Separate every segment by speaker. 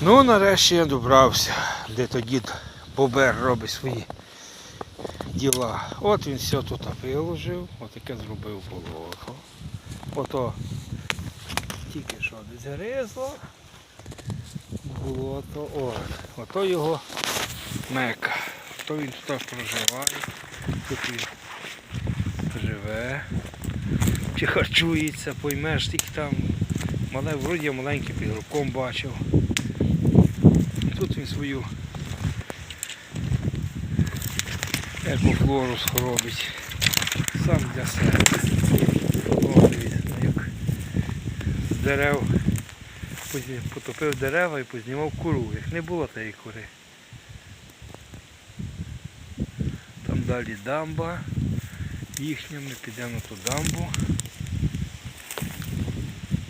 Speaker 1: Ну, нарешті я добрався, де то дід Бобер робить свої діла. От він все тут виложив, отаке зробив болото. Ото тільки що десь гризло. Болото, о, ото його мека. То він тут проживає, тут він живе, чи харчується, поймеш, тільки там мале, вроді я маленький під руком бачив. Свою екофлору робить сам для себе. О, дивіться, ну, як з дерев потопив дерева і познімав куру. Як не було тієї кури. Там далі дамба. Їхня, ми підемо на ту дамбу.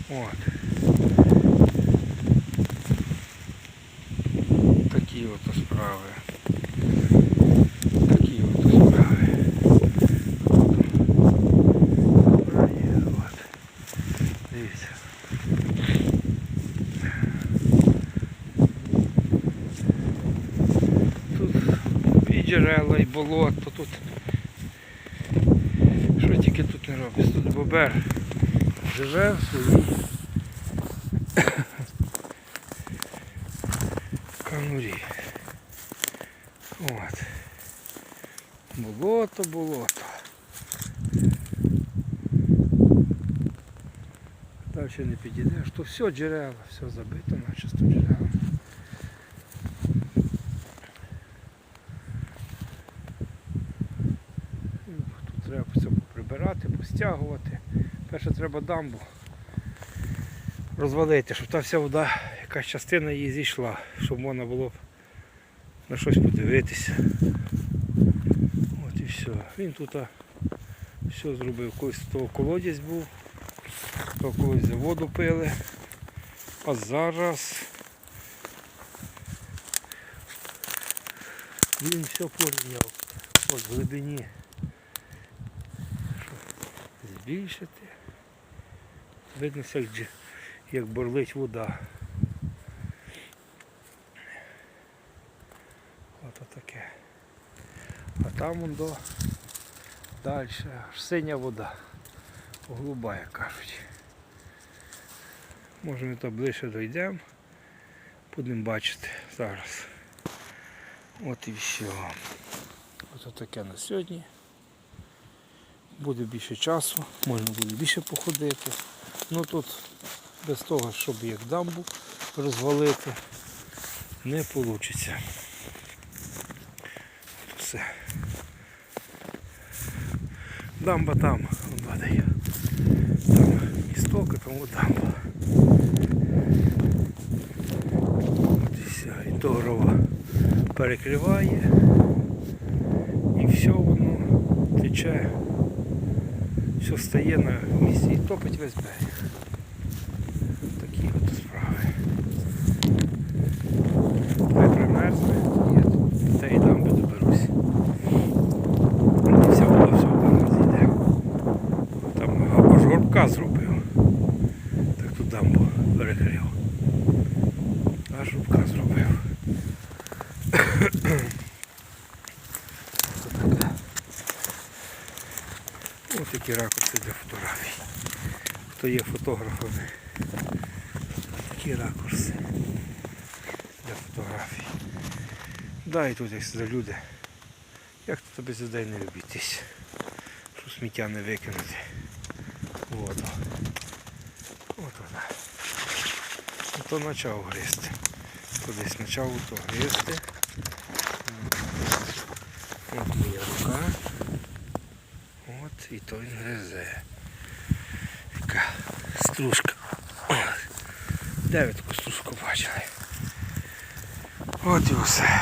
Speaker 1: От. Такі от справи. Такі от справи. Справи, от. Дивіться. Тут і джерела, і болото, тут. Що тільки тут не робить? Тут бобер живе в своїй канурі. От. Болото, болото. Далі не підійдеш, то все джерела, все забито, начисто джерела. Треба все прибирати, постягувати. Перше треба дамбу розвалити, щоб та вся вода, якась частина її зійшла, щоб можна було б на щось подивитися. От і все. Він тут все зробив. Колись того колодязь був, то колись воду пили. А зараз він все порівняв. От в глибині. Збільшити. Видно, як, бурлить вода. Ото таке. А там он до далі синя вода. Голуба, як кажуть. Може ми то ближче дійдемо. Будемо бачити зараз. От і все. Ось таке на сьогодні. Буде більше часу, можна буде більше походити. Ну тут без того, щоб як дамбу розвалити, не вийде. Все. Дамба там, падає. Там істок, а от дамба. От і все. Перекриває. І все воно тече. Все стає на місці і топить весь берег. Такі от справи. Не примерзне, я й тієї дамби доберусь. І вся вода все там зійде. Там ж горбка зробив. Так тут дамбу перекрив. Аж горбка зробив. Ось таке. Ось такі ракурси для фотографій. Хто є фотографами. Такі ракурси для фотографій. Да, і тут як за люди. Як тут без людей не любітись? Що сміття не викинути. Воду. От вона. То почав гризти. То почав то гризти. От моя рука. І то він гризе. Така стружка. Дев'ятку стружку бачили? От і все.